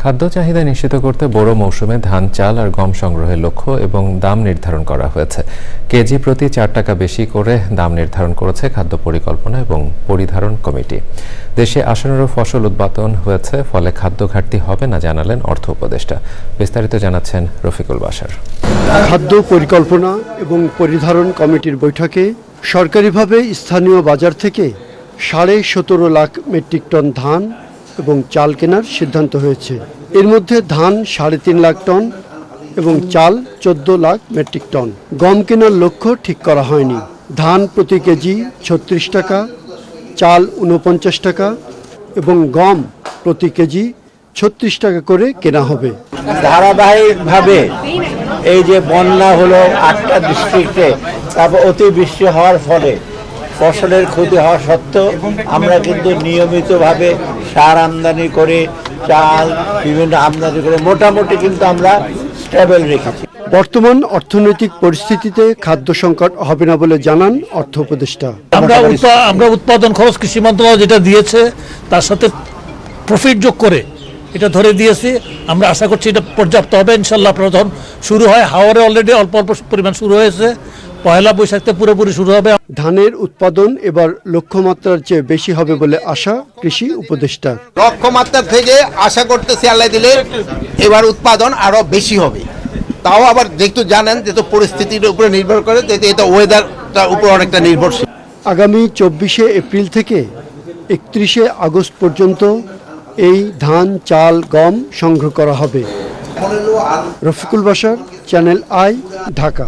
খাদ্য চাহিদা নিশ্চিত করতে বড় মৌসুমে ধান, চাল আর গম সংগ্রহের লক্ষ্য এবং দাম নির্ধারণ করা হয়েছে। কেজি প্রতি চার টাকা বেশি করে দাম নির্ধারণ করেছে খাদ্য পরিকল্পনা এবং পরিধারণ কমিটি। দেশে আসানুরূপ ফসল উৎপাদন হয়েছে, ফলে খাদ্য ঘাটতি হবে না জানালেন অর্থ উপদেষ্টা। বিস্তারিত জানাচ্ছেন রফিকুল বাসার। খাদ্য পরিকল্পনা এবং পরিধারণ কমিটির বৈঠকে সরকারিভাবে স্থানীয় বাজার থেকে সাড়ে সতেরো লাখ মেট্রিক টন ধান এবং চাল কেনার সিদ্ধান্ত হয়েছে। এর মধ্যে ধান সাড়ে তিন লাখ টন এবং চাল চোদ্দ লাখ মেট্রিক টন। গম কেনার লক্ষ্য ঠিক করা হয়নি। ধান প্রতি কেজি ছত্রিশ টাকা, চাল উনপঞ্চাশ টাকা এবং গম প্রতি কেজি ছত্রিশ টাকা করে কেনা হবে। ধারাবাহিকভাবে এই যে বন্যা হলো আটটা ডিস্ট্রিক্টে তারপর অতিবৃষ্টি হওয়ার ফলে ফসলের ক্ষতি হওয়া সত্ত্বেও আমরা কিন্তু নিয়মিতভাবে সার আমদানি করে চাল বিভিন্ন আমদানি করে মোটামুটি কিন্তু আমরা স্টেবল রেখেছি। বর্তমান অর্থনৈতিক পরিস্থিতিতে খাদ্য সংকট হবে না বলে জানান অর্থ উপদেষ্টা। আমরা আমরা উৎপাদন খরচ কৃষি মন্ত্রণালয় যেটা দিয়েছে তার সাথে প্রফিট যোগ করে এটা ধরে দিয়েছি। আমরা আশা করছি এটা পর্যাপ্ত হবে। ইনশাল্লাহ যখন শুরু হয় হাওয়ারে অলরেডি অল্প অল্প পরিমাণ শুরু হয়েছে। পয়লা বৈশাখতে পুরোপুরি শুরু হবে। ধানের উৎপাদন এবার লক্ষ্যমাত্রার চেয়ে বেশি হবে বলে আশা কৃষি উপদেষ্টা। লক্ষ্যমাত্রা থেকে আশা করতেছি আল্লাহ দিলে এবার উৎপাদন আরও বেশি হবে। তাও আবার যেহেতু জানেন যেহেতু পরিস্থিতির উপরে নির্ভর করে যেহেতু এটা ওয়েদারটার উপর অনেকটা নির্ভরশীল। আগামী চব্বিশে এপ্রিল থেকে একত্রিশে আগস্ট পর্যন্ত এই ধান চাল গম সংগ্রহ করা হবে। রফিকুল বাসার চ্যানেল আই ঢাকা।